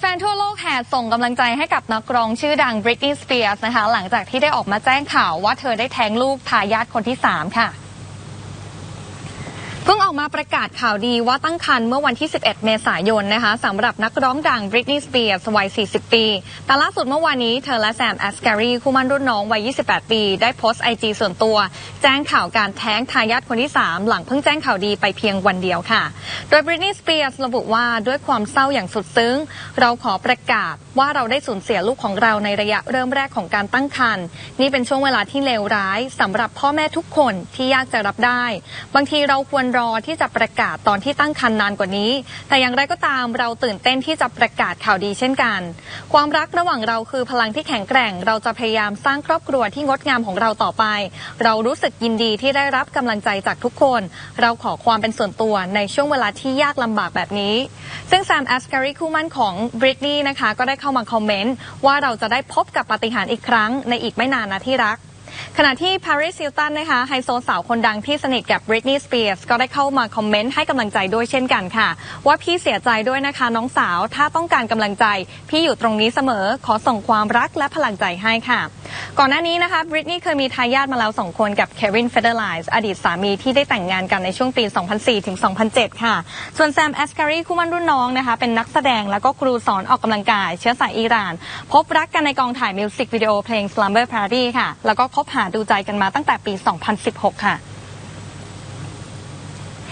แฟนๆ ทั่วโลกแห่ส่งกำลังใจให้กับนักร้องชื่อดัง Britney Spears นะคะ หลังจากที่ได้ออกมาแจ้งข่าวว่าเธอได้แท้งลูกทายาทคนที่ 3 ค่ะ เพิ่งออกมาประกาศข่าวดีว่าตั้งครรภ์เมื่อวันที่ 11 เมษายนนะคะสำหรับนักร้องดัง Britney Spears วัย 40 ปี แต่ล่าสุดเมื่อวานนี้เธอและแซมแอสการีคู่มั่นรุ่นน้องวัย 28 ปี ได้โพสต์ไอจีส่วนตัว แจ้งข่าวการแท้งทายาทคนที่ 3 หลังเพิ่งแจ้งข่าวดีไปเพียงวันเดียวค่ะ โดย Britney Spears ระบุว่าด้วยความเศร้าอย่างสุดซึ้ง เราขอประกาศว่าเราได้สูญเสียลูกของเราในระยะเริ่มแรกของการตั้งครรภ์นี่เป็นช่วงเวลาที่เลวร้ายสำหรับพ่อแม่ทุกคนที่ยากจะรับได้ บางทีเราควรรอที่จะประกาศตอนที่ตั้งครรภ์นานกว่านี้ แต่อย่างไรก็ตามเราตื่นเต้นที่จะประกาศข่าวดีเช่นกัน ความรักระหว่างเราคือพลังที่แข็งแกร่ง เราจะพยายามสร้างครอบครัวที่งดงามของเราต่อไป เรารู้สึกยินดีที่ได้รับกำลังใจจากทุกคน เราขอความเป็นส่วนตัวในช่วงเวลาที่ยากลำบากแบบนี้ ซึ่งแซมแอสการีคู่มั่นของบริตนีนะคะก็ได้เข้ามาคอมเมนต์ว่าเราจะได้พบกับปาฏิหาริย์อีกครั้งในอีกไม่นานนะที่รัก ขณะที่ Paris Hilton นะคะไฮโซสาวคนดังที่สนิทกับ Britney Spears ก็ได้เข้ามาคอมเมนต์ให้กำลังใจด้วยเช่นกันค่ะ ว่าพี่เสียใจด้วยนะคะน้องสาวถ้าต้องการกำลังใจ พี่อยู่ตรงนี้เสมอขอส่งความรักและพลังใจให้ค่ะ ก่อนหน้านี้นะคะบริตนี่เคยมีทายาทมาแล้ว 2 คนกับ Kevin Federline อดีตสามีที่ได้แต่งงานกันในช่วงปี 2004 ถึง 2007 ค่ะ ส่วนแซมแอสการีคู่มั่นรุ่นน้องนะคะเป็นนักแสดงแล้วก็ครูสอนออกกำลังกาย เชื้อสายอิหร่าน พบรักกันในกองถ่ายมิวสิกวิดีโอเพลง Slumber Party ค่ะ แล้วก็คบหาดูใจกันมาตั้งแต่ปี 2016 ค่ะ